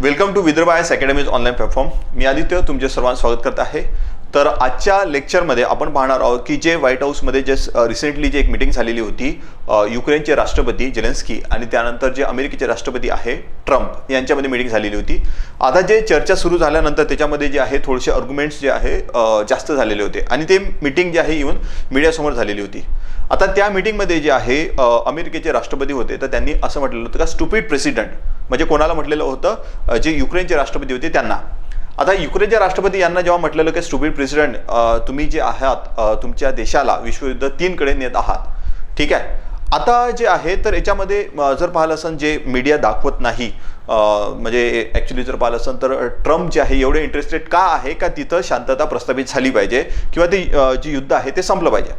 Welcome to Vidarbha IAS academies online platform. मी आदित्य तुमचे सर्वांचं स्वागत करत आहे. तर आजच्या लेक्चरमध्ये आपण पाहणार आहोत की जे व्हाईट हाऊसमध्ये जे रिसेंटली जी एक मिटिंग झालेली होती युक्रेनचे राष्ट्रपती जेलेन्स्की आणि त्यानंतर जे अमेरिकेचे राष्ट्रपती आहे ट्रम्प यांच्यामध्ये मिटिंग झालेली होती. आता जे चर्चा सुरू झाल्यानंतर त्याच्यामध्ये जे आहे थोडेसे आर्ग्युमेंट्स जे आहे जास्त झालेले होते. आणि ते मिटिंग जे आहे इव्हन मीडियासमोर झालेली होती. आता त्या मिटिंगमध्ये जे आहे अमेरिकेचे राष्ट्रपती होते तर त्यांनी असं म्हटलेलं होतं का स्टुपिड प्रेसिडेंट म्हणजे कोणाला म्हटलेलं होतं जे युक्रेनचे राष्ट्रपती होते त्यांना. आता युक्रेनच्या राष्ट्रपती यांना जेव्हा म्हटलेलं की स्टुबिड प्रेसिडेंट तुम्ही जे आहात तुमच्या देशाला विश्वयुद्ध तीनकडे नेत आहात. ठीक आहे? आता जे आहे तर याच्यामध्ये जर पाहिलं असेल जे मीडिया दाखवत नाही म्हणजे ॲक्च्युली जर पाहिलं असेल तर ट्रम्प जे आहे एवढे इंटरेस्टेड का आहे का तिथं शांतता प्रस्थापित झाली पाहिजे किंवा ते जे युद्ध आहे ते संपलं पाहिजे.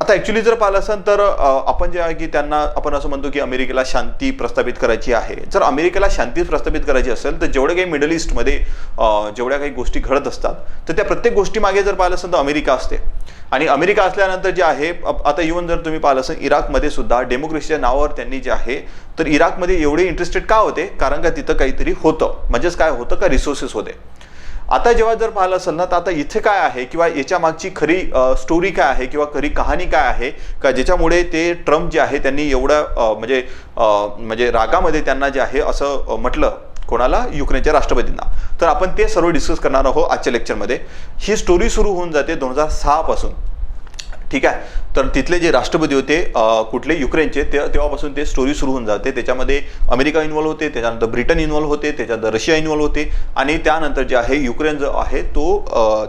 आता ॲक्च्युली जर पाहिलं असेल तर आपण जे आहे की त्यांना आपण असं म्हणतो की अमेरिकेला शांती प्रस्थापित करायची आहे. जर अमेरिकेला शांती प्रस्थापित करायची असेल तर जेवढे काही मिडल ईस्टमध्ये जेवढ्या काही गोष्टी घडत असतात तर त्या प्रत्येक गोष्टीमागे जर पाहिलं असेल तर अमेरिका असते. आणि अमेरिका असल्यानंतर जे आहे आता इव्हन जर तुम्ही पाहिलं असेल इराकमध्ये सुद्धा डेमोक्रेसीच्या नावावर त्यांनी जे आहे तर इराकमध्ये एवढे इंटरेस्टेड का होते? कारण का तिथं काहीतरी होतं. म्हणजेच काय होतं का? रिसोर्सेस होते. आता जेव्हा जर पाहिलं असेल ना तर आता इथे काय आहे किंवा याच्या मागची खरी स्टोरी काय आहे किंवा खरी कहाणी काय आहे का ज्याच्यामुळे ते ट्रम्प जे आहे त्यांनी एवढं म्हणजे म्हणजे रागामध्ये त्यांना जे आहे असं म्हटलं कोणाला? युक्रेनच्या राष्ट्रपतींना. तर आपण ते सर्व डिस्कस करणार आहोत आजच्या लेक्चरमध्ये ही स्टोरी सुरू होऊन जाते दोन हजार सहापासून. ठीक आहे? तर तिथले जे राष्ट्रपती होते कुठले युक्रेनचे ते तेव्हापासून ते स्टोरी सुरू होऊन जाते. त्याच्यामध्ये अमेरिका इन्व्हॉल्व होते त्याच्यानंतर ब्रिटन इन्व्हॉल्व होते त्याच्यानंतर रशिया इन्व्हॉल्व होते आणि त्यानंतर जे आहे युक्रेन जो आहे तो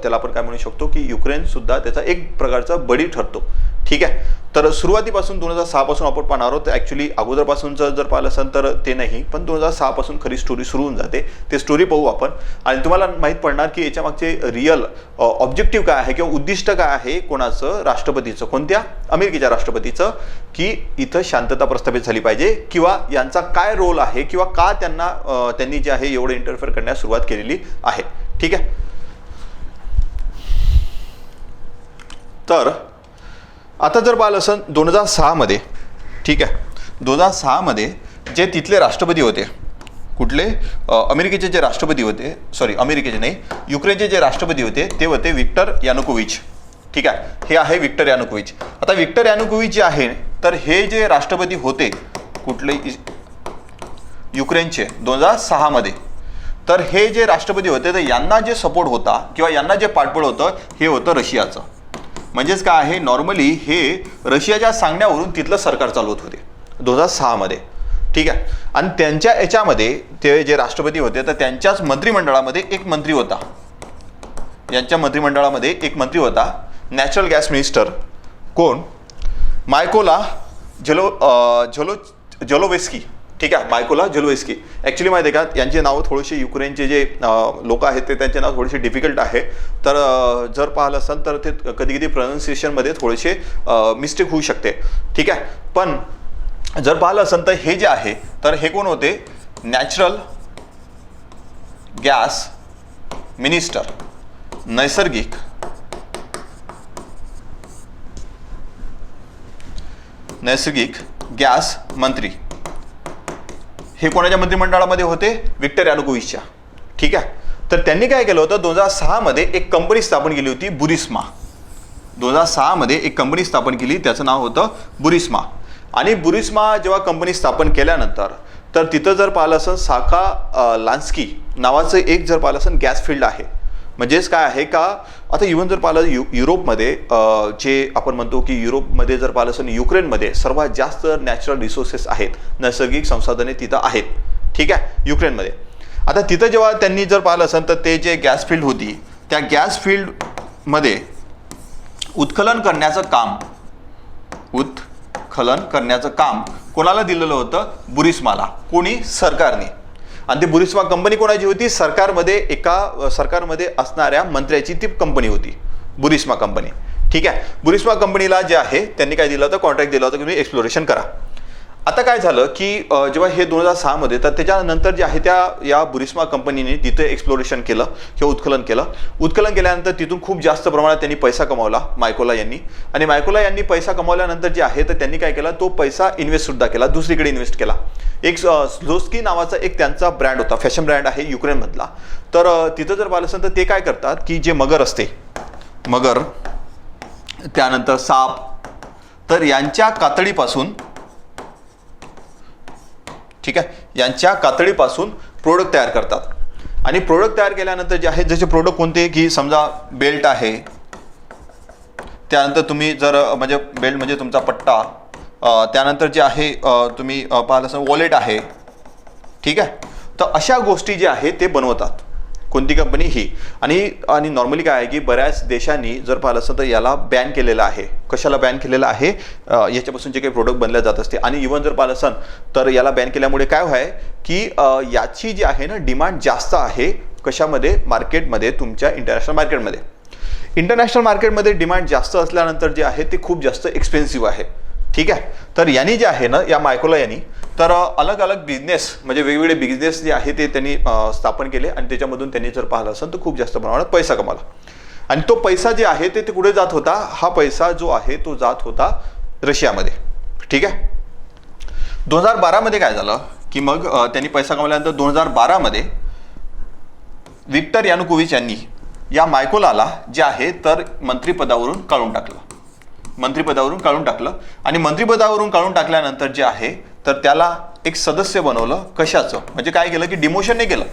त्याला आपण काय म्हणू शकतो की युक्रेन सुद्धा त्याचा एक प्रकारचा बळी ठरतो. ठीक आहे? तर सुरुवातीपासून दोन हजार सहापासून आपण पाहणार आहोत. ॲक्च्युली अगोदरपासूनचं जर पाहिलं असेल तर ते नाही पण दोन हजार सहापासून खरी स्टोरी सुरू होऊन जाते. ते स्टोरी पाहू आपण. आणि तुम्हाला माहीत पडणार की याच्या मागचे रिअल ऑब्जेक्टिव्ह काय आहे किंवा उद्दिष्ट काय आहे कोणाचं? राष्ट्रपतीचं. कोणत्या? अमेरिकेच्या राष्ट्रपतीचं. की इथं शांतता प्रस्थापित झाली पाहिजे किंवा यांचा काय रोल आहे किंवा का त्यांना त्यांनी जे आहे एवढं इंटरफेअर करण्यास सुरुवात केलेली आहे. ठीक आहे? तर आता जर पाहिलं असं दोन हजार सहामध्ये ठीक आहे दोन हजार सहामध्ये जे तिथले राष्ट्रपती होते कुठले? अमेरिकेचे जे राष्ट्रपती होते सॉरी अमेरिकेचे नाही युक्रेनचे जे राष्ट्रपती होते ते होते विक्टर यानुकोविच. ठीक आहे हे आहे विक्टर यानुकोविच. आता विक्टर यानुकोविच जे आहे तर हे जे राष्ट्रपती होते कुठले? युक्रेनचे दोन हजार सहामध्ये तर हे जे राष्ट्रपती होते तर यांना जे सपोर्ट होता किंवा यांना जे पाठबळ होतं हे होतं रशियाचं. म्हणजेच काय आहे? नॉर्मली हे रशियाच्या सांगण्यावरून तिथलं सरकार चालवत होते दोन हजार सहामध्ये ठीक आहे? आणि त्यांच्या याच्यामध्ये ते जे राष्ट्रपती होते तर त्यांच्याच मंत्रिमंडळामध्ये एक मंत्री होता. यांच्या मंत्रिमंडळामध्ये एक मंत्री होता नॅचरल गॅस मिनिस्टर कोण? मायकोला झलो झलो जलोवेस्की ठीक आहे बायकोला जलोवेस्की ॲक्च्युली माहिती आहे का यांचे नावं थोडेसे युक्रेनचे जे लोक आहेत ते त्यांचे नाव थोडेसे डिफिकल्ट आहे. तर जर पाहिलं असाल तर ते कधी कधी प्रोनाऊन्सिएशनमध्ये थोडेसे मिस्टेक होऊ शकते. ठीक आहे पण जर पाहिलं असेल तर हे जे आहे तर हे कोण होते? नॅचरल गॅस मिनिस्टर नैसर्गिक. नैसर्गिक गॅस मंत्री. हे कोणाच्या मंत्रिमंडळामध्ये होते? विक्टर यानुकोविचच्या. ठीक आहे? तर त्यांनी काय केलं होतं? दोन हजार सहामध्ये एक कंपनी स्थापन केली होती बुरिस्मा. दोन हजार सहामध्ये एक कंपनी स्थापन केली त्याचं नाव होतं बुरिस्मा. आणि बुरिस्मा जेव्हा कंपनी स्थापन केल्यानंतर तर तिथं जर पाहिलं असेल साखा लान्स्की नावाचं एक जर पाहिलं असेल गॅस फील्ड आहे. म्हणजेच काय आहे का? आता इव्हन जर पाहिलं यु युरोपमध्ये जे आपण म्हणतो की युरोपमध्ये जर पाहिलं असेल युक्रेनमध्ये सर्वात जास्त नॅचरल रिसोर्सेस आहेत नैसर्गिक संसाधने तिथं आहेत. ठीक आहे? युक्रेनमध्ये. आता तिथं जेव्हा त्यांनी जर पाहिलं असेल तर ते जे गॅस फील्ड होती त्या गॅस फील्डमध्ये उत्खलन करण्याचं काम उत्खलन करण्याचं काम कोणाला दिलेलं होतं? बुरिस्माला कोणी? सरकारने. आणि ती बुरिस्मा कंपनी कोणाची होती? सरकारमध्ये एका सरकारमध्ये असणाऱ्या मंत्र्याची ती कंपनी होती. Burisma company. ठीक आहे? बुरिस्मा कंपनीला जे आहे त्यांनी काय दिलं होतं? कॉन्ट्रॅक्ट दिला होता की तुम्ही एक्सप्लोरेशन करा. आता काय झालं की जेव्हा हे दोन हजार सहामध्ये तर त्याच्यानंतर जे आहे त्या या बुरिस्मा कंपनीने तिथे एक्सप्लोरेशन केलं किंवा उत्खलन केलं. उत्खलन केल्यानंतर तिथून खूप जास्त प्रमाणात त्यांनी पैसा कमावला मायकोला यांनी. आणि मायकोला यांनी पैसा कमावल्यानंतर जे आहे तर त्यांनी काय केला तो पैसा इन्व्हेस्टसुद्धा केला दुसरीकडे इन्व्हेस्ट केला. एक स्लोस्की नावाचा एक त्यांचा ब्रँड होता फॅशन ब्रँड आहे युक्रेनमधला तर तिथं जर पाहिलं असेल तर ते काय करतात की जे मगर असते मगर त्यानंतर साप. तर यांच्या कातडीपासून ठीक आहे? यांच्या कातडीपासून प्रोडक्ट तयार करतात. आणि प्रोडक्ट तयार केल्यानंतर जे आहे जसे प्रोडक्ट कोणते की समजा बेल्ट आहे त्यानंतर तुम्ही जर म्हणजे बेल्ट म्हणजे तुमचा पट्टा त्यानंतर जे आहे तुम्ही पाहिलं असं वॉलेट आहे ठीक आहे? तर अशा गोष्टी ज्या आहेत ते बनवतात. कोणती कंपनी ही? आणि आणि नॉर्मली काय आहे की बऱ्याच देशांनी जर पाहिलं असं तर याला बॅन केलेलं आहे. कशाला बॅन केलेलं आहे? याच्यापासून जे काही प्रोडक्ट बनले जात असते. आणि इव्हन जर पाहिलं असन तर याला बॅन केल्यामुळे काय व्हाय? की याची जी आहे ना डिमांड जास्त आहे कशामध्ये? मार्केटमध्ये तुमच्या इंटरनॅशनल मार्केटमध्ये इंटरनॅशनल मार्केटमध्ये डिमांड जास्त असल्यानंतर जे आहे ते खूप जास्त एक्सपेन्सिव्ह आहे. ठीक आहे? तर यांनी जे आहे ना या मायकोला यांनी तर अलग अलग बिझनेस म्हणजे वेगवेगळे बिझनेस जे आहे ते त्यांनी स्थापन केले आणि त्याच्यामधून त्यांनी जर पाहिलं असेल तर खूप जास्त प्रमाणात पैसा कमावला. आणि तो पैसा जे आहे ते ते कुठे जात होता? हा पैसा जो आहे तो जात होता रशियामध्ये. ठीक आहे? दोन हजार बारामध्ये काय झालं? की मग त्यांनी पैसा कमावल्यानंतर दोन हजार बारामध्ये विक्टर यानुकोविच यांनी या मायकोलाला जे आहे तर मंत्रिपदावरून काढून टाकलं. मंत्रिपदावरून काढून टाकलं. आणि मंत्रिपदावरून काढून टाकल्यानंतर जे आहे तर त्याला एक सदस्य बनवलं कशाचं? म्हणजे काय केलं की डिमोशन नाही केलं.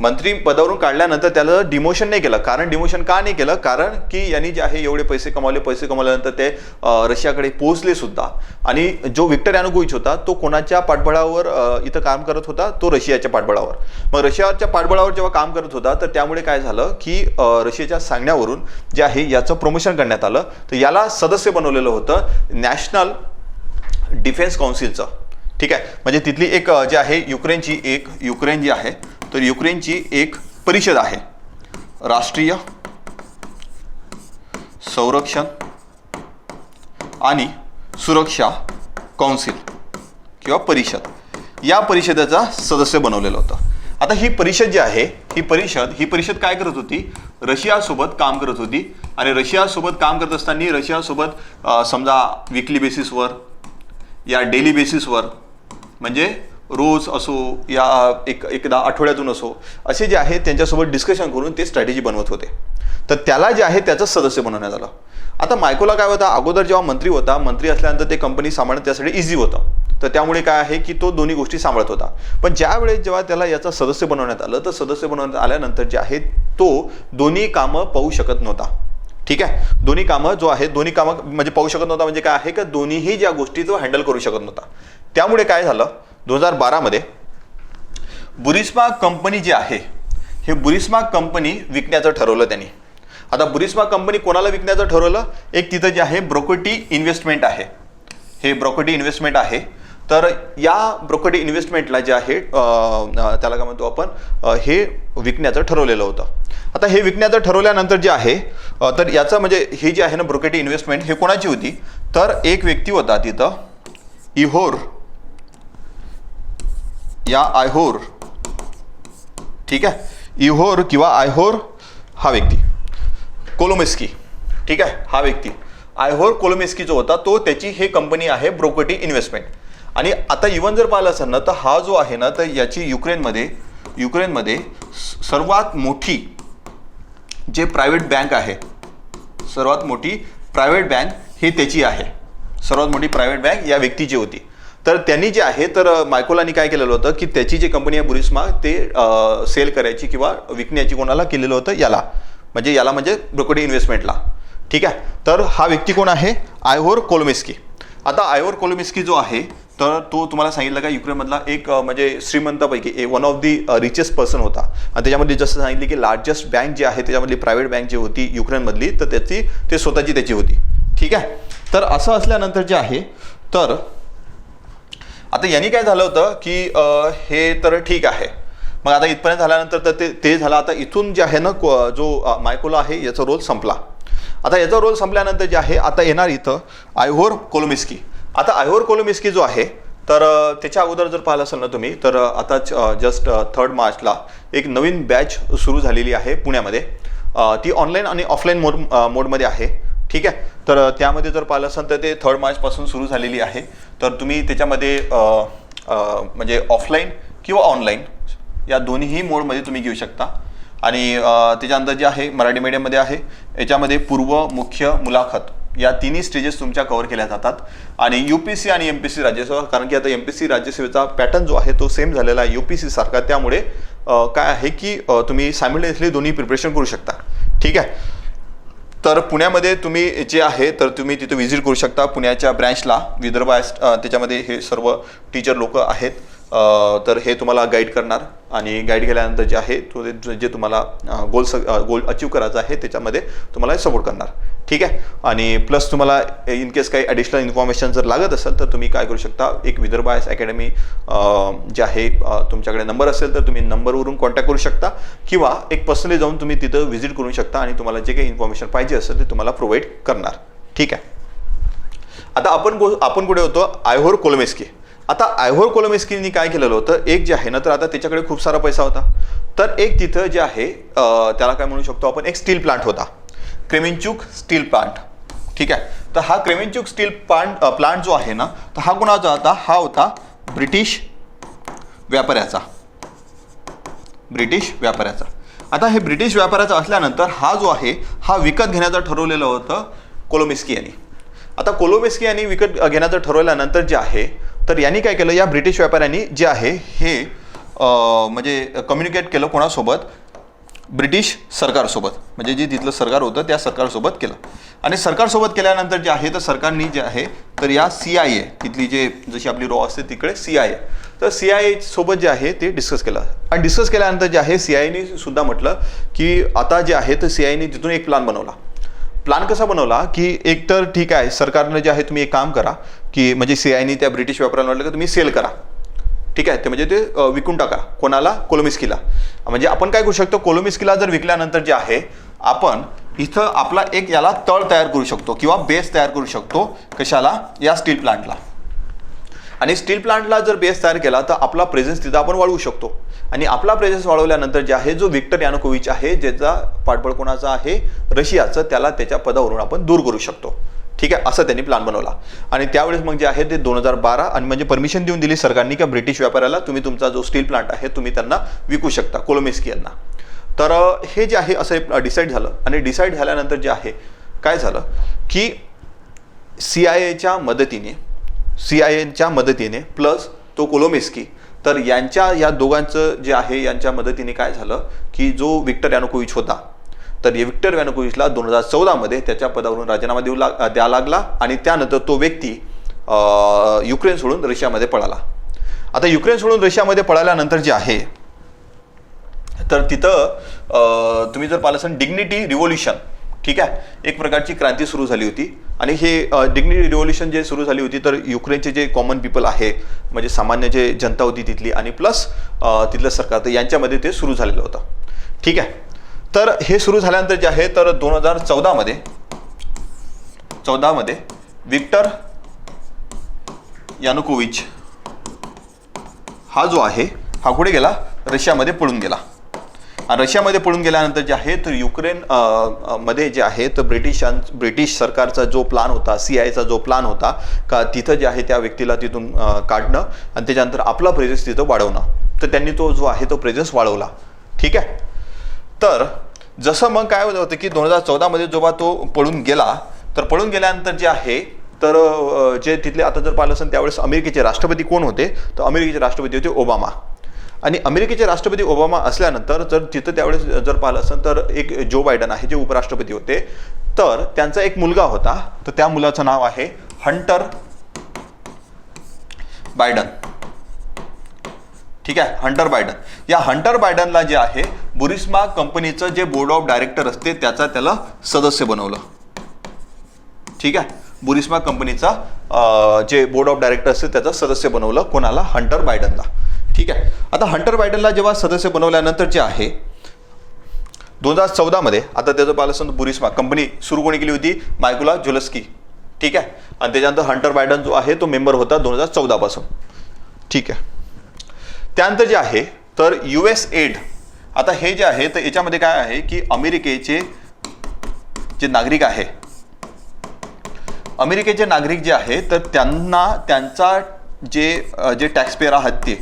मंत्री पदावरून काढल्यानंतर त्याला डिमोशन नाही केलं. कारण डिमोशन का नाही केलं? कारण की यांनी जे आहे एवढे पैसे कमावले पैसे कमावल्यानंतर ते रशियाकडे पोहोचले सुद्धा. आणि जो विक्टर यानुकोविच होता तो कोणाच्या पाठबळावर इथं काम करत होता? तो रशियाच्या पाठबळावर. मग रशियाच्या पाठबळावर जेव्हा काम करत होता तर त्यामुळे काय झालं की रशियाच्या सांगण्यावरून जे आहे याचं प्रमोशन करण्यात आलं. तर याला सदस्य बनवलेलं होतं नॅशनल डिफेन्स काउन्सिलचं ठीक आहे? म्हणजे तिथली एक जे आहे युक्रेनची एक युक्रेन जी आहे तर युक्रेनची एक परिषद आहे. राष्ट्रीय संरक्षण आणि सुरक्षा कौन्सिल किंवा परिषद. या परिषदेचा सदस्य बनवलेलं होतं. आता ही परिषद जी आहे ही परिषद ही परिषद काय करत होती? रशियासोबत काम करत होती आणि रशियासोबत काम करत असताना रशियासोबत समजा विकली बेसिसवर या डेली बेसिसवर म्हणजे रोज असो या एक एकदा आठवड्यातून असो असे जे आहे त्यांच्यासोबत डिस्कशन करून ते स्ट्रॅटेजी बनवत होते. तर त्याला जे आहे त्याचं सदस्य बनवण्यात आलं. आता मायकोला काय होता? अगोदर जेव्हा मंत्री होता मंत्री असल्यानंतर ते कंपनी सांभाळणं त्यासाठी इझी होतं. तर त्यामुळे काय आहे की तो दोन्ही गोष्टी सांभाळत होता. पण ज्यावेळेस जेव्हा त्याला याचा सदस्य बनवण्यात आलं तर सदस्य बनवण्यात आल्यानंतर जे आहे तो दोन्ही कामं पाहू शकत नव्हता. ठीक आहे? दोन्ही कामं जो आहे दोन्ही कामं म्हणजे पाहू शकत नव्हता म्हणजे काय आहे? का दोन्हीही ज्या गोष्टी तो हँडल करू शकत नव्हता. त्यामुळे काय झालं? दोन हजार बारामध्ये बुरिस्मा कंपनी जी आहे हे बुरिस्मा कंपनी विकण्याचं ठरवलं त्यांनी. आता बुरिस्मा कंपनी कोणाला विकण्याचं ठरवलं? एक तिथं जे आहे ब्रोकोटी इन्व्हेस्टमेंट आहे. हे ब्रोकोटी इन्व्हेस्टमेंट आहे. तर या ब्रोकोटी इन्व्हेस्टमेंटला जे आहे त्याला काय म्हणतो आपण हे विकण्याचं ठरवलेलं होतं. आता हे विकण्याचं ठरवल्यानंतर जे आहे तर याचं म्हणजे हे जे आहे ना ब्रोकेटी इन्व्हेस्टमेंट हे कोणाची होती? तर एक व्यक्ती होता तिथं इहोर या आयहोर. ठीक आहे? इहोर किंवा आयहोर हा व्यक्ती. कोलोमेस्की. ठीक आहे? हा व्यक्ती. आयहोर कोलोमेस्की जो होता तो त्याची हे कंपनी आहे ब्रोकटी इन्व्हेस्टमेंट आणि आता इवन जर पाहिलं असेल ना तर हा जो आहे ना तर याची युक्रेनमध्ये युक्रेनमध्ये सर्वात मोठी जे प्रायव्हेट बँक आहे सर्वात मोठी प्रायव्हेट बँक ही त्याची आहे. सर्वात मोठी प्रायव्हेट बँक या व्यक्तीची होती. तर त्यांनी जे आहे तर अ, मायकोलानी काय केलेलं होतं की त्याची जी कंपनी आहे बुरिस्मा ते सेल करायची किंवा विकण्याची कोणाला केलेलं होतं याला. म्हणजे याला म्हणजे ब्रोकडी इन्व्हेस्टमेंटला ठीक आहे? तर हा व्यक्ती कोण आहे? आयहोर कोलोमिस्की. आता आयहोर कोलोमिस्की जो आहे तर तो तुम्हाला सांगितलं का युक्रेनमधला एक म्हणजे श्रीमंतापैकी one of the richest person होता. आणि त्याच्यामध्ये जसं सांगितले की लार्जेस्ट बँक जी आहे त्याच्यामधली प्रायव्हेट बँक जी होती युक्रेनमधली तर त्याची ते स्वतःची त्याची होती. ठीक आहे? तर असं असल्यानंतर जे आहे तर आता यांनी काय झालं होतं की हे तर ठीक आहे. मग आता इथपर्यंत झाल्यानंतर तर ते ते झालं. आता इथून जे आहे ना को- जो मायकोला आहे याचा रोल संपला. आता याचा रोल संपल्यानंतर जे आहे आता येणार इथं आयहोर कोलोमिस्की आता आयहोर कोलोमिस्की जो आहे तर त्याच्या अगोदर जर पाहिलं असेल ना तुम्ही तर आता जस्ट थर्ड मार्चला एक नवीन बॅच सुरू झालेली आहे पुण्यामध्ये. ती ऑनलाईन आणि ऑफलाईन मोड मोडमध्ये आहे. ठीक आहे? तर त्यामध्ये जर पाहिलं असेल तर ते थर्ड मार्चपासून सुरू झालेली आहे. तर तुम्ही त्याच्यामध्ये म्हणजे ऑफलाईन किंवा ऑनलाईन या दोन्हीही मोडमध्ये तुम्ही घेऊ शकता. आणि त्याच्यानंतर जे आहे मराठी मीडियममध्ये आहे. याच्यामध्ये पूर्व मुख्य मुलाखत या तिन्ही स्टेजेस तुमच्या कव्हर केल्या जातात. आणि यू पी सी आणि एम पी सी राज्यसेवा कारण की आता एम पी सी राज्यसेवेचा पॅटर्न जो आहे तो सेम झालेला आहे यू पी सी सारखा. त्यामुळे काय आहे की तुम्ही सायमल्टेनियसली दोन्ही प्रिपरेशन करू शकता. ठीक आहे? तर पुण्यामध्ये तुम्ही जे आहे तर तुम्ही तिथे व्हिजिट करू शकता पुण्याच्या ब्रँचला विदर्भ त्याच्यामध्ये हे सर्व टीचर लोक आहेत. तर हे तुम्हाला गाईड करणार. आणि गाईड केल्यानंतर जे आहे तो जे तुम्हाला गोल स गोल अचीव करायचं आहे त्याच्यामध्ये तुम्हाला सपोर्ट करणार. ठीक आहे? आणि प्लस तुम्हाला इन केस काही ॲडिशनल इन्फॉर्मेशन जर लागत असेल तर तुम्ही काय करू शकता? एक विदर्भ आयस अकॅडमी जे आहे तुमच्याकडे नंबर असेल तर तुम्ही नंबरवरून कॉन्टॅक्ट करू शकता. किंवा एक पर्सनली जाऊन तुम्ही तिथं व्हिजिट करू शकता आणि तुम्हाला जे काही इन्फॉर्मेशन पाहिजे असेल ते तुम्हाला प्रोव्हाइड करणार. ठीक आहे? आता आपण आपण कुठे होतो? आयहोर कोलमेस्की. आता आयव्हर कोलमेस्कीनी काय केलेलं होतं? एक जे आहे ना तर आता त्याच्याकडे खूप सारा पैसा होता. तर एक तिथं जे आहे त्याला काय म्हणू शकतो आपण एक स्टील प्लांट होता. Kremenchuk steel plant. ठीक आहे? तर हा क्रेमिनचूक स्टील प्लांट प्लांट जो आहे ना तर हा कोणाचा होता? हा होता ब्रिटिश व्यापाऱ्याचा. ब्रिटिश व्यापाऱ्याचा. आता हे ब्रिटिश व्यापाऱ्याचा असल्यानंतर हा जो आहे हा विकत घेण्याचं ठरवलेलं होतं कोलोमिस्की यांनी आता कोलोमिस्की यांनी विकत घेण्याचं ठरवल्यानंतर जे आहे तर यांनी काय केलं? या ब्रिटिश व्यापाऱ्यांनी जे आहे हे म्हणजे कम्युनिकेट केलं कोणासोबत? ब्रिटिश सरकारसोबत. म्हणजे जे तिथलं सरकार होतं त्या सरकारसोबत केलं. आणि सरकारसोबत केल्यानंतर जे आहे तर सरकारनी जे आहे तर या सी आय ए तिथली जे जशी आपली रॉ असते तिकडे सी आय ए तर सी आय एसोबत सोबत जे आहे ते डिस्कस केलं. आणि डिस्कस केल्यानंतर जे आहे सी आय एने सुद्धा म्हटलं की आता जे आहे तर सी आयने तिथून एक प्लान बनवला. प्लान कसा बनवला की एक तर ठीक आहे सरकारनं जे आहे तुम्ही एक काम करा की म्हणजे सी आयनी त्या ब्रिटिश व्यापाऱ्यांना वाटलं की तुम्ही सेल करा. ठीक आहे ते म्हणजे ते विकून टाका. कोणाला? कोलोमिस्कीला म्हणजे आपण काय करू शकतो? कोलोमिस्कीला जर विकल्यानंतर जे आहे आपण इथं आपला एक याला तळ तयार करू शकतो किंवा बेस तयार करू शकतो कशाला? या स्टील प्लांटला आणि स्टील प्लांटला जर बेस तयार केला तर आपला प्रेझेन्स तिथं आपण वाढवू शकतो. आणि आपला प्रेझेन्स वाढवल्यानंतर जे आहे जो विक्टर यानुकोविच आहे ज्याचा पाठबळ कोणाचा आहे रशियाचं त्याला त्याच्या पदावरून आपण दूर करू शकतो. ठीक आहे? असं त्यांनी प्लॅन बनवला. आणि त्यावेळेस मग जे आहे ते दोन हजार बारा आणि म्हणजे परमिशन देऊन दिली सरकारने की ब्रिटिश व्यापाऱ्याला तुम्ही तुमचा जो स्टील प्लांट आहे तुम्ही त्यांना विकू शकता कोलोमेस्की यांना. तर हे जे आहे असं डिसाईड झालं. आणि डिसाईड झाल्यानंतर जे आहे काय झालं? की सी आय एच्या मदतीने सी आय एनच्या मदतीने प्लस तो कोलोमेस्की तर यांच्या या दोघांचं जे आहे यांच्या मदतीने काय झालं की जो विक्टर यानुकोविच होता तर विक्टर यानुकोविचला दोन हजार चौदामध्ये त्याच्या पदावरून राजीनामा देऊ लाग द्या लागला आणि त्यानंतर तो व्यक्ती युक्रेन सोडून रशियामध्ये पळाला. आता युक्रेन सोडून रशियामध्ये पळाल्यानंतर जे आहे तर तिथं तुम्ही जर पाहिलं असेल डिग्निटी रिव्होल्युशन ठीक आहे एक प्रकारची क्रांती सुरू झाली होती. आणि हे डिग्निटी रिव्होल्युशन जे सुरू झाली होती तर युक्रेनचे जे कॉमन पीपल आहे म्हणजे सामान्य जे जनता होती तिथली आणि प्लस तिथलं सरकार तर यांच्यामध्ये ते सुरू झालेलं होतं. ठीक आहे? तर हे सुरू झाल्यानंतर जे आहे तर दोन हजार चौदामध्ये चौदामध्ये विक्टर यानुकोविच हा जो आहे हा कुठे गेला? रशियामध्ये पळून गेला. रशियामध्ये पळून गेल्यानंतर जे आहे तर युक्रेन मध्ये जे आहे तर ब्रिटिशां ब्रिटिश सरकारचा जो प्लान होता सी आयचा जो प्लान होता का तिथं जे आहे त्या व्यक्तीला तिथून काढणं आणि त्याच्यानंतर आपला प्रेझेन्स तिथं वाढवणं. तर त्यांनी तो जो आहे तो प्रेझेन्स वाढवला. ठीक आहे? तर जसं मग काय होतं की दोन हजार चौदामध्ये जेव्हा तो पळून गेला तर पळून गेल्यानंतर जे आहे तर जे तिथले आता जर पाहिलं असेल त्यावेळेस अमेरिकेचे राष्ट्रपती कोण होते? तर अमेरिकेचे राष्ट्रपती होते ओबामा. आणि अमेरिकेचे राष्ट्रपती ओबामा असल्यानंतर जर तिथं त्यावेळेस जर पाहिलं असेल तर एक जो बायडन आहे जे उपराष्ट्रपती होते तर त्यांचा एक मुलगा होता. तर त्या मुलाचं नाव आहे हंटर बायडन. ठीक आहे हंटर बायडन. या हंटर बायडनला जे आहे बुरिस्मा कंपनीचं जे बोर्ड ऑफ डायरेक्टर असते त्याचा त्याला सदस्य बनवलं. ठीक आहे बुरिस्मा कंपनीचा जे बोर्ड ऑफ डायरेक्टर असते त्याचा सदस्य बनवलं कोणाला? हंटर बायडनला. ठीक आहे. आता हंटर बायडनला जेव्हा सदस्य बनवल्यानंतर जे आहे दोन हजार चौदामध्ये आता त्याचं पाहिलं बुरिस्मा कंपनी सुरू कोणी केली होती? मायकुला जुलस्की ठीक आहे. आणि त्याच्यानंतर हंटर बायडन जो आहे तो मेंबर होता दोन हजार चौदापासून ठीक आहे. त्यानंतर जे आहे तर यू एस एड आता हे जे आहे तर याच्यामध्ये काय आहे की अमेरिकेचे जे नागरिक आहे अमेरिकेचे नागरिक जे आहे तर त्यांना त्यांचा जे जे टॅक्सपेअर आहात ते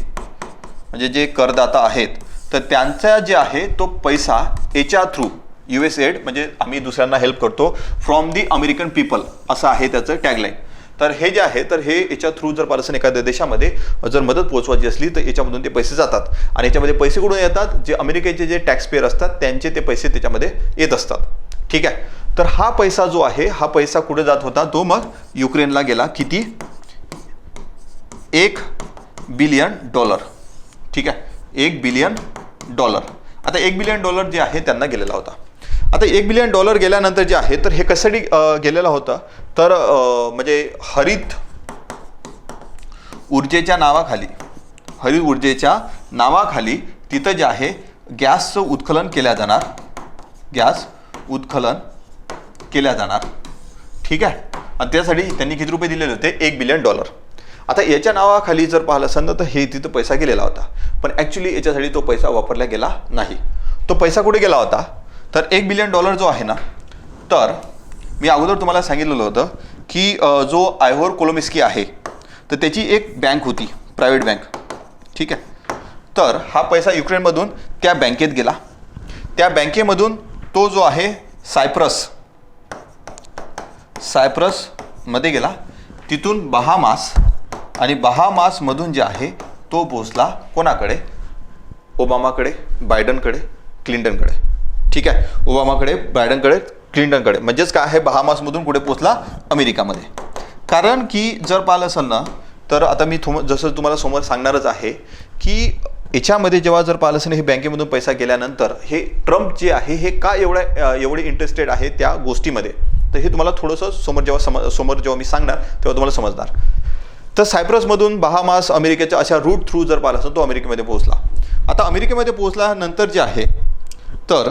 म्हणजे जे करदाता आहेत तर त्यांचा जे आहे तो पैसा याच्या थ्रू यू एस एड म्हणजे आम्ही दुसऱ्यांना हेल्प करतो फ्रॉम दी अमेरिकन पीपल असं आहे त्याचं टॅगलाईन तर हे जे आहे तर हे याच्या थ्रू जर पारसन एखाद्या देशामध्ये जर मदत पोहोचवायची असली तर याच्यामधून ते पैसे जातात. आणि याच्यामध्ये पैसे कुठून येतात? जे अमेरिकेचे जे टॅक्सपेअर असतात त्यांचे ते पैसे त्याच्यामध्ये येत असतात. ठीक आहे? तर हा पैसा जो आहे हा पैसा कुठे जात होता? तो मग युक्रेनला गेला. किती? एक बिलियन डॉलर ठीक आहे. एक बिलियन डॉलर आता एक बिलियन डॉलर जे आहे त्यांना गेलेला होता. आता एक बिलियन डॉलर गेल्यानंतर जे आहे तर हे कशासाठी गेलेलं होतं? तर म्हणजे हरित ऊर्जेच्या नावाखाली हरित ऊर्जेच्या नावाखाली तिथं जे आहे गॅसचं उत्खलन केल्या जाणार. गॅस उत्खलन केल्या जाणार. ठीक आहे? आणि त्यासाठी त्यांनी किती रुपये दिलेले होते? एक बिलियन डॉलर आता याच्या नावाखाली जर पाहिलं असेल तर हे तिथं पैसा गेलेला होता. पण ॲक्च्युली याच्यासाठी तो पैसा वापरला गेला नाही. तो पैसा कुठे गेला होता? तर एक बिलियन डॉलर जो आहे ना तर मी अगोदर तुम्हाला सांगितलेलं होतं की जो आयव्होर कोलोमिस्की आहे तर त्याची एक बँक होती प्रायव्हेट बँक ठीक आहे? तर हा पैसा युक्रेनमधून त्या बँकेत गेला. त्या बँकेमधून तो जो आहे सायप्रस सायप्रसमध्ये गेला. तिथून बहामास आणि बहामासमधून जे आहे तो पोचला कोणाकडे? ओबामाकडे बायडनकडे क्लिंटनकडे. ठीक आहे? ओबामाकडे बायडनकडे क्लिंटनकडे. म्हणजेच काय आहे? बहामासमधून कुठे पोचला अमेरिकामध्ये. कारण की जर पाहिलं असेल ना तर आता मी थोम जसं तुम्हाला समोर सांगणारच आहे की याच्यामध्ये जेव्हा जर पाहिलं असेल हे बँकेमधून पैसा गेल्यानंतर हे ट्रम्प जे आहे हे का एवढ्या एवढे इंटरेस्टेड आहे त्या गोष्टीमध्ये? तर हे तुम्हाला थोडंसं समोर जेव्हा सम समोर जेव्हा मी सांगणार तेव्हा तुम्हाला समजणार. तर सायप्रसमधून बहामास अमेरिकेच्या अशा रूट थ्रू जर पाहिला असेल तो अमेरिकेमध्ये पोहोचला. आता अमेरिकेमध्ये पोहोचल्यानंतर जे आहे तर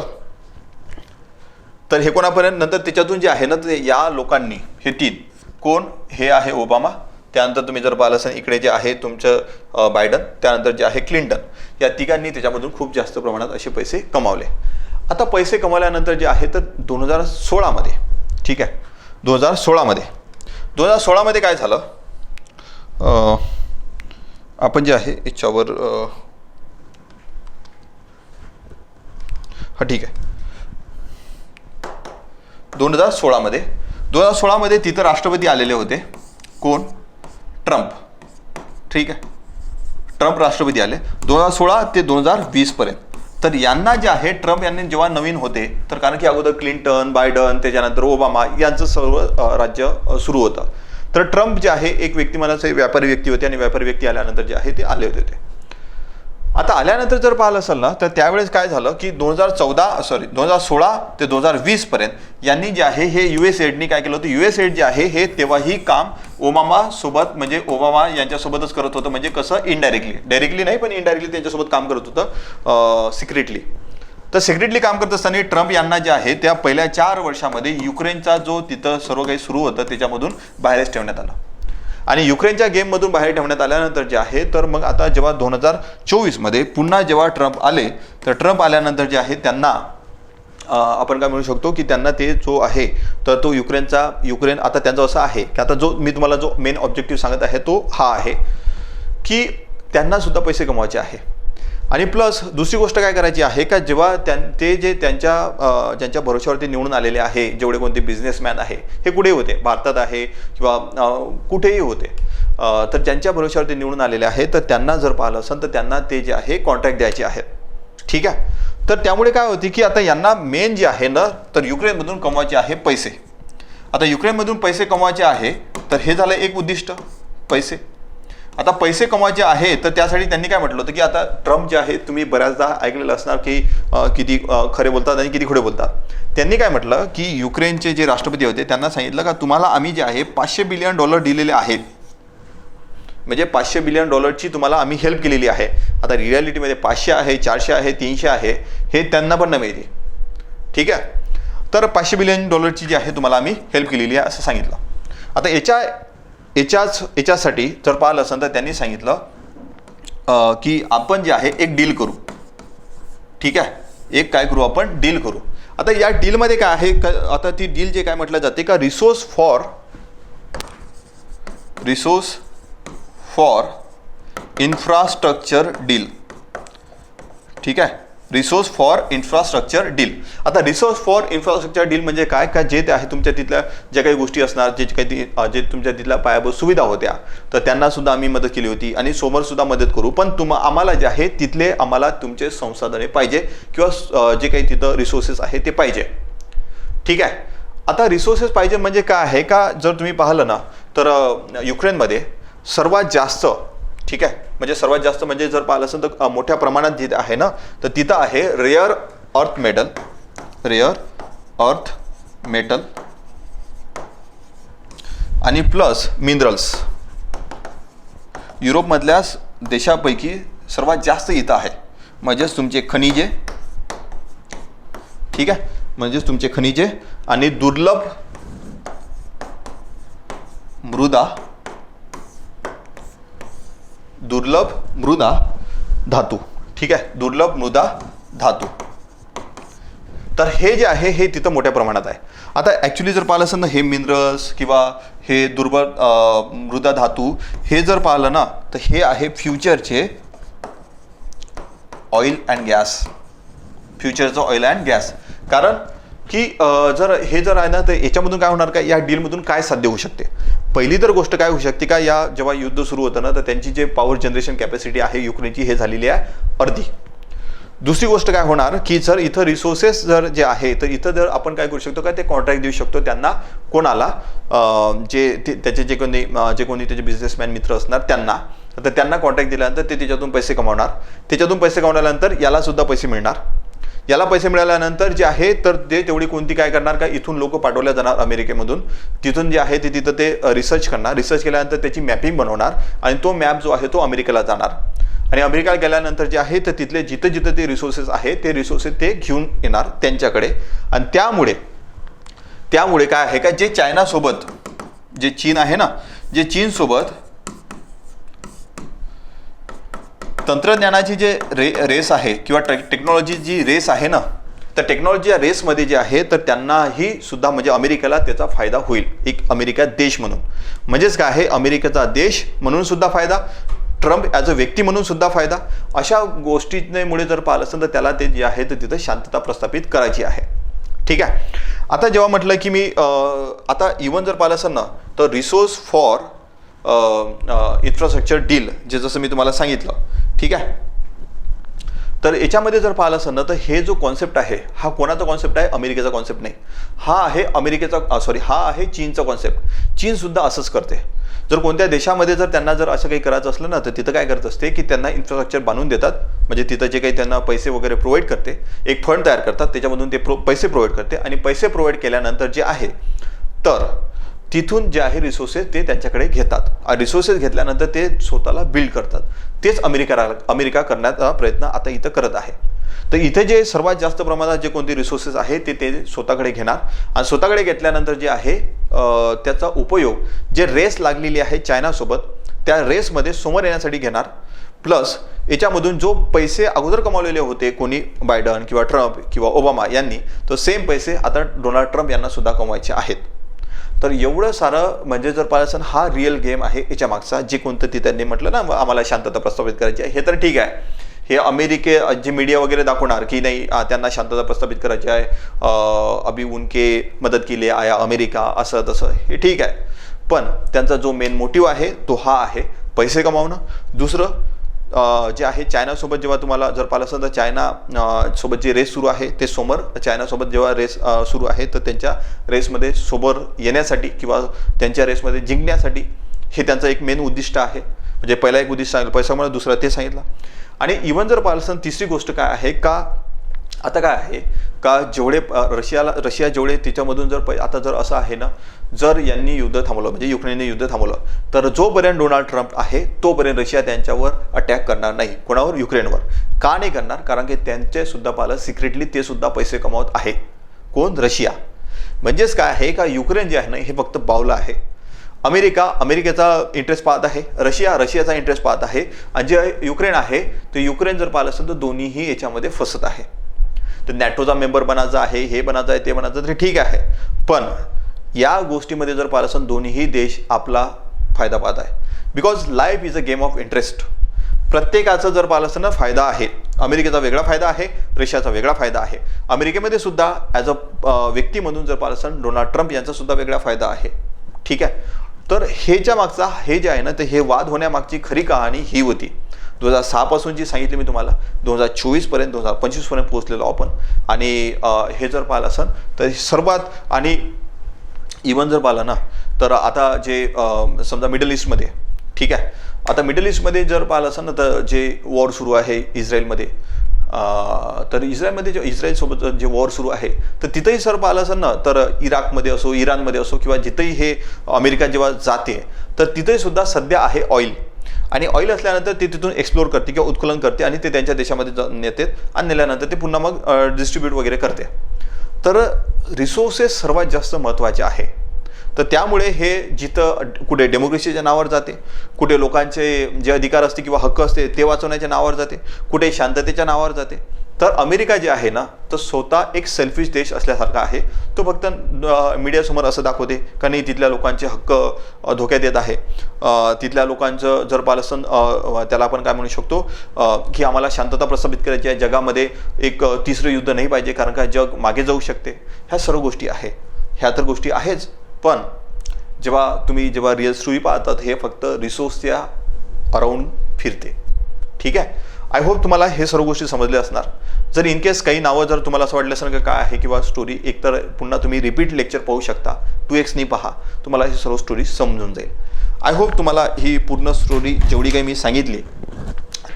तर हे कोणापर्यंत? नंतर त्याच्यातून जे आहे ना ते या लोकांनी हे तीन. कोण? हे आहे ओबामा. त्यानंतर तुम्ही जर पाहिलं असेल इकडे जे आहे तुमचं बायडन. त्यानंतर जे आहे क्लिंटन. या तिघांनी त्याच्यामधून खूप जास्त प्रमाणात असे पैसे कमावले. आता पैसे कमावल्यानंतर जे आहे तर दोन हजार सोळामध्ये ठीक आहे? दोन हजार सोळामध्ये. दोन हजार सोळामध्ये काय झालं? आपण जे आहे याच्यावर हा ठीक आहे. दोन हजार सोळामध्ये दोन हजार सोळामध्ये तिथं राष्ट्रपती आलेले होते. कोण? ट्रम्प. ठीक आहे. ट्रम्प राष्ट्रपती आले. दोन हजार सोळा ते दोन हजार वीसपर्यंत तर यांना जे आहे ट्रम्प यांनी जेव्हा नवीन होते तर कारण की अगोदर क्लिंटन बायडन त्याच्यानंतर ओबामा यांचं सर्व राज्य सुरू होतं. तर ट्रम्प जे आहे एक व्यक्ती मला व्यापारी व्यक्ती होते आणि व्यापारी व्यक्ती आल्यानंतर जे आहे ते आले होते ते. आता आल्यानंतर जर पाहिलं असेल ना तर त्यावेळेस काय झालं की दोन हजार चौदा सॉरी दोन हजार सोळा ते दोन हजार वीसपर्यंत यांनी जे आहे हे यू एस एडनी काय केलं होतं? यू एस एड जे आहे हे तेव्हाही काम ओबामा सोबत म्हणजे ओबामा यांच्यासोबतच करत होतं. म्हणजे कसं? इनडायरेक्टली डायरेक्टली नाही पण इनडायरेक्टली त्यांच्यासोबत काम करत होतं सिक्रेटली तर सेक्रेटली काम करत असताना ट्रम्प यांना जे आहे त्या पहिल्या चार वर्षामध्ये युक्रेनचा जो तिथं सर्व काही सुरू होतं त्याच्यामधून बाहेरच ठेवण्यात आलं. आणि युक्रेनच्या गेममधून बाहेर ठेवण्यात आल्यानंतर जे आहे तर मग आता जेव्हा दोन हजार चोवीसमध्ये पुन्हा जेव्हा ट्रम्प आले तर ट्रम्प आल्यानंतर जे आहे त्यांना आपण काय म्हणू शकतो की त्यांना ते जो आहे तर तो युक्रेनचा युक्रेन आता त्यांचा असं आहे की आता जो मी तुम्हाला जो मेन ऑब्जेक्टिव्ह सांगत आहे तो हा आहे की त्यांनासुद्धा पैसे कमवायचे आहे. आणि प्लस दुसरी गोष्ट काय करायची आहे का जेव्हा त्यां ते जे त्यांच्या ज्यांच्या भरोश्यावरती निवडून आलेले आहे जेवढे कोणते बिझनेसमॅन आहे हे कुठे होते? भारतात आहे किंवा कुठेही होते. तर ज्यांच्या भरोश्यावरती निवडून आलेले आहे तर त्यांना जर पाहिलं असेल तर त्यांना ते जे आहे कॉन्ट्रॅक्ट द्यायचे आहेत. ठीक आहे? तर त्यामुळे काय होते की आता यांना मेन जे आहे ना तर युक्रेनमधून कमवायचे आहे पैसे. आता युक्रेनमधून पैसे कमवायचे आहे तर हे झालं एक उद्दिष्ट पैसे. आता पैसे कमवायचे आहे तर त्यासाठी त्यांनी काय म्हटलं होतं की आता ट्रम्प जे आहे तुम्ही बऱ्याचदा ऐकलेलं असणार की किती खरे बोलतात आणि किती खोडे बोलतात. त्यांनी काय म्हटलं की युक्रेनचे जे राष्ट्रपती होते त्यांना सांगितलं का तुम्हाला आम्ही जे आहे पाचशे बिलियन डॉलर दिलेले आहेत. म्हणजे पाचशे बिलियन डॉलरची तुम्हाला आम्ही हेल्प केलेली आहे. आता रियालिटीमध्ये पाचशे आहे चारशे आहे तीनशे आहे हे त्यांना पण न माहिती ठीक आहे? तर पाचशे बिलियन डॉलरची जी आहे तुम्हाला आम्ही हेल्प केलेली आहे असं सांगितलं. आता याच्या याच्याच याच्यासाठी जर पाहिलं असेल तर त्यांनी सांगितलं की आपण जे आहे एक डील करू. ठीक आहे? एक काय करू आपण? डील करू. आता या डीलमध्ये काय आहे? का आता ती डील जे काय म्हटलं जाते का resource for resource for infrastructure deal ठीक आहे? रिसोर्स फॉर इन्फ्रास्ट्रक्चर डील आता रिसोर्स फॉर इन्फ्रास्ट्रक्चर डील म्हणजे काय? का जे ते आहे तुमच्या तिथल्या ज्या काही गोष्टी असणार जे काही जे तुमच्या तिथल्या पायाभूत सुविधा होत्या तर त्यांना सुद्धा आम्ही मदत केली होती आणि समोर सुद्धा मदत करू. पण तुम आम्हाला जे आहे तिथले आम्हाला तुमचे संसाधने पाहिजे किंवा जे काही तिथं रिसोर्सेस आहे ते पाहिजे. ठीक आहे? आता रिसोर्सेस पाहिजे म्हणजे काय आहे? का जर तुम्ही पाहिलं ना तर युक्रेनमध्ये सर्वात जास्त ठीक आहे म्हणजे सर्वात जास्त म्हणजे जर पाहिलं असेल तर मोठ्या प्रमाणात जिथे आहे ना तर तिथं आहे rare earth metal rare earth metal आणि प्लस मिनरल्स युरोपमधल्या देशापैकी सर्वात जास्त इथं आहे. म्हणजेच तुमचे खनिजे. ठीक आहे? म्हणजेच तुमचे खनिजे आणि दुर्लभ मृदा दुर्लभ मृदा धातू. ठीक आहे? दुर्लभ मृदा धातू. तर हे जे आहे हे तिथं मोठ्या प्रमाणात आहे. आता ॲक्च्युली जर पाहिलं असेल ना हे मिनरल्स किंवा हे दुर्बल मृदा धातू हे जर पाहिलं ना तर हे आहे फ्युचरचे ऑइल अँड गॅस फ्युचरचं ऑइल अँड गॅस कारण की जर हे जर आहे ना तर याच्यामधून काय होणार का? या डीलमधून काय साध्य होऊ शकते? पहिली तर गोष्ट काय होऊ शकते का या जेव्हा युद्ध सुरू होतं ना तर त्यांची जे पॉवर जनरेशन कॅपॅसिटी आहे युक्रेनची हे झालेली आहे अर्धी. दुसरी गोष्ट काय होणार की जर इथं रिसोर्सेस जर जे आहे तर इथं जर आपण काय करू शकतो का ते कॉन्ट्रॅक्ट देऊ शकतो त्यांना कोणाला जे ते- त्याचे जे कोणी जे कोणी त्याचे बिझनेसमॅन मित्र असणार त्यांना. तर त्यांना कॉन्ट्रॅक्ट दिल्यानंतर ते त्याच्यातून पैसे कमावणार. त्याच्यातून पैसे कमावल्यानंतर याला सुद्धा पैसे मिळणार. याला पैसे मिळाल्यानंतर जे आहे तर ते तेवढी कोणती काय करणार का? इथून लोक पाठवल्या जाणार अमेरिकेमधून. तिथून जे आहे ते तिथं ते रिसर्च करणार. रिसर्च केल्यानंतर त्याची मॅपिंग बनवणार आणि तो मॅप जो आहे तो अमेरिकेला जाणार. आणि अमेरिकेला गेल्यानंतर जे आहे तर तिथले जिथं जिथं ते रिसोर्सेस आहे ते रिसोर्सेस ते घेऊन येणार त्यांच्याकडे. आणि त्यामुळे त्यामुळे काय आहे का? जे चायनासोबत जे चीन आहे ना जे चीनसोबत तंत्रज्ञानाची जे रे रेस आहे किंवा टे टेक्नॉलॉजी जी रेस आहे ना तर टेक्नॉलॉजी या रेसमध्ये जे आहे तर त्यांनाही सुद्धा म्हणजे अमेरिकेला त्याचा फायदा होईल. एक अमेरिका देश म्हणून. म्हणजेच काय आहे? अमेरिकेचा देश म्हणून सुद्धा फायदा ट्रम्प ॲज अ व्यक्ती म्हणून सुद्धा फायदा. अशा गोष्टीमुळे जर पाहिलं असेल तर त्याला ते जे आहे तर तिथं शांतता प्रस्थापित करायची आहे. ठीक आहे? आता जेव्हा म्हटलं की मी आता इवन जर पाहिलं असेल ना तर रिसोर्स फॉर इन्फ्रास्ट्रक्चर डील जे जसं मी तुम्हाला सांगितलं. ठीक आहे? तर याच्यामध्ये जर पाहिलं असेल ना तर हे जो कॉन्सेप्ट आहे हा कोणाचा कॉन्सेप्ट आहे? अमेरिकेचा कॉन्सेप्ट नाही. हा आहे अमेरिकेचा सॉरी हा आहे चीनचा कॉन्सेप्ट चीनसुद्धा असंच करते. जर कोणत्या देशामध्ये जर त्यांना जर असं काही करायचं असलं ना तर तिथं काय करत असते की त्यांना इन्फ्रास्ट्रक्चर बांधून देतात. म्हणजे तिथं जे काही त्यांना पैसे वगैरे प्रोव्हाइड करते एक फंड तयार करतात. त्याच्यामधून ते प्रो पैसे प्रोव्हाइड करते. आणि पैसे प्रोव्हाइड केल्यानंतर जे आहे तर तिथून जे आहे रिसोर्सेस ते त्यांच्याकडे घेतात. रिसोर्सेस घेतल्यानंतर ते स्वतःला बिल्ड करतात. तेच अमेरिका अमेरिका करण्याचा प्रयत्न आता इथं करत आहे. तर इथे जे सर्वात जास्त प्रमाणात जे कोणते रिसोर्सेस आहे ते ते स्वतःकडे घेणार. आणि स्वतःकडे घेतल्यानंतर जे आहे त्याचा उपयोग जे रेस लागलेली आहे चायनासोबत त्या रेसमध्ये समोर येण्यासाठी घेणार. प्लस याच्यामधून जो पैसे अगोदर कमावलेले होते कोणी बायडन किंवा ट्रम्प किंवा ओबामा यांनी तो सेम पैसे आता डोनाल्ड ट्रम्प यांना सुद्धा कमवायचे आहेत. तर एवढं सारं म्हणजे जर पाहिलं असेल हा रिअल गेम आहे याच्या मागचा जे कोणतं ती त्यांनी म्हटलं ना आम्हाला शांतता प्रस्थापित करायची आहे. हे तर ठीक आहे. हे अमेरिके जे मीडिया वगैरे दाखवणार की नाही त्यांना शांतता प्रस्थापित करायची आहे. अभी उनके मदत केली आया अमेरिका असं तसं हे ठीक आहे. पण त्यांचा जो मेन मोटिव्ह आहे तो हा आहे. पैसे कमावणं. दुसरं जे आहे चायनासोबत जेव्हा तुम्हाला जर पाहिलं असेल तर चायना सोबत जे रेस सुरू आहे ते समोर चायनासोबत जेव्हा रेस सुरू आहे तर त्यांच्या रेसमध्ये सोबर येण्यासाठी किंवा त्यांच्या रेसमध्ये जिंकण्यासाठी हे त्यांचं एक मेन उद्दिष्ट आहे. म्हणजे पहिला एक उद्दिष्ट सांगितलं पैसा म्हणून दुसरा ते सांगितलं. आणि इवन जर पाहिलं असेल तिसरी गोष्ट काय आहे का आता काय आहे? का जेवढे रशियाला रशिया जेवढे तिच्यामधून जर पै आता जर असं आहे ना जर यांनी युद्ध थांबवलं म्हणजे युक्रेनने युद्ध थांबवलं तर जोपर्यंत डोनाल्ड ट्रम्प आहे तोपर्यंत रशिया त्यांच्यावर अटॅक करणार नाही कोणावर? युक्रेनवर. का नाही करणार? कारण की त्यांचे सुद्धा पाहिलं सिक्रेटली ते सुद्धा पैसे कमावत आहे. कोण? रशिया. म्हणजेच काय आहे? का युक्रेन जे आहे ना हे फक्त बावलं आहे. अमेरिका अमेरिकेचा इंटरेस्ट पाहत आहे. रशिया रशियाचा इंटरेस्ट पाहत आहे. आणि जे युक्रेन आहे ते युक्रेन जर पाहिलं असेल तर दोन्हीही याच्यामध्ये फसत आहे. तर नॅटोचा मेंबर बनायचा आहे हे बनायचं आहे ते बनायचं तर ठीक आहे. पण या गोष्टीमध्ये जर पाहिलं असेल दोन्हीही देश आपला फायदा पाहत आहे. Because life is a game of interest प्रत्येकाचा जर पाहिलं असतं ना फायदा आहे अमेरिकेचा वेगळा फायदा आहे रशियाचा वेगळा फायदा आहे. अमेरिकेमध्ये सुद्धा ॲज अ व्यक्ती म्हणून जर पाहिलं असतं डोनाल्ड ट्रम्प यांचा सुद्धा वेगळा फायदा आहे. ठीक आहे? तर हेच्या मागचा हे जे आहे ना ते हे वाद होण्यामागची खरी कहाणी ही होती. दोन हजार सहापासून जी सांगितली मी तुम्हाला दोन हजार चोवीसपर्यंत दोन हजार पंचवीसपर्यंत पोहोचलेलो आपण. आणि हे जर पाहिलं असेल तर सर्वात आणि इवन जर पाहिलं ना तर आता जे समजा मिडल ईस्टमध्ये ठीक आहे? आता मिडल ईस्टमध्ये जर पाहिलं असेल ना तर जे वॉर सुरू आहे इस्रायलमध्ये तर इस्रायलमध्ये जे इस्रायलसोबत जे वॉर सुरू आहे तर तिथंही सर पाहिलं असेल ना तर इराकमध्ये असो इराणमध्ये असो किंवा जिथंही हे अमेरिका जेव्हा जाते तर तिथेही सुद्धा सध्या आहे ऑइल आणि ऑइल असल्यानंतर ते तिथून एक्सप्लोर करते किंवा उत्खनन करते आणि ते त्यांच्या देशामध्ये नेते आणि नेल्यानंतर ते पुन्हा मग डिस्ट्रीब्यूट वगैरे करते. तर रिसोर्सेस सर्वात जास्त महत्त्वाचे आहे. तर त्यामुळे हे जिथं कुठे डेमोक्रेसीच्या नावावर जाते कुठे लोकांचे जे अधिकार असते किंवा हक्क असते ते वाचवण्याच्या नावावर जाते कुठे शांततेच्या नावावर जाते तर अमेरिका जे आहे ना तर स्वतः एक सेल्फिश देश असल्यासारखा आहे. तो फक्त मीडियासमोर असं दाखवते का नाही तिथल्या लोकांचे हक्क धोक्यात येत आहे. तिथल्या लोकांचं जर पालसन त्याला आपण काय म्हणू शकतो की आम्हाला शांतता प्रस्थापित करायची आहे. जगामध्ये एक तिसरं युद्ध नाही पाहिजे कारण का जग मागे जाऊ शकते. ह्या सर्व गोष्टी आहे. ह्या तर गोष्टी आहेच. पण जेव्हा तुम्ही जेव्हा रिअल स्टोरी पाहतात हे फक्त रिसोर्सच्या अराऊंड फिरते. ठीक आहे? आय होप तुम्हाला हे सर्व गोष्टी समजल्या असणार. जर इन केस काही नावं जर तुम्हाला असं वाटलं असेल की काय आहे किंवा स्टोरी एकतर पुन्हा तुम्ही रिपीट लेक्चर पाहू शकता. टू एक्सनी पहा. तुम्हाला ही सर्व स्टोरी समजून जाईल. आय होप तुम्हाला ही पूर्ण स्टोरी जेवढी काही मी सांगितली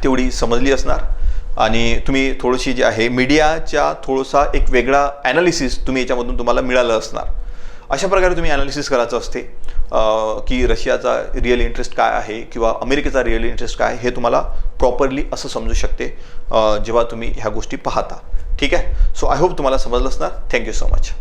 तेवढी समजली असणार. आणि तुम्ही थोडीशी जी आहे मीडियाच्या थोडासा एक वेगळा ॲनालिसिस तुम्ही याच्यामधून तुम्हाला मिळालं असणार. अशा प्रकारे तुम्ही ॲनालिसिस करायचं असते की रशियाचा रिअल इंटरेस्ट काय आहे किंवा अमेरिकेचा रिअल इंटरेस्ट काय आहे हे तुम्हाला प्रॉपरली असं समजू शकते जेव्हा तुम्ही ह्या गोष्टी पाहता. ठीक आहे? सो आय होप तुम्हाला समजलं असणार. Thank you so much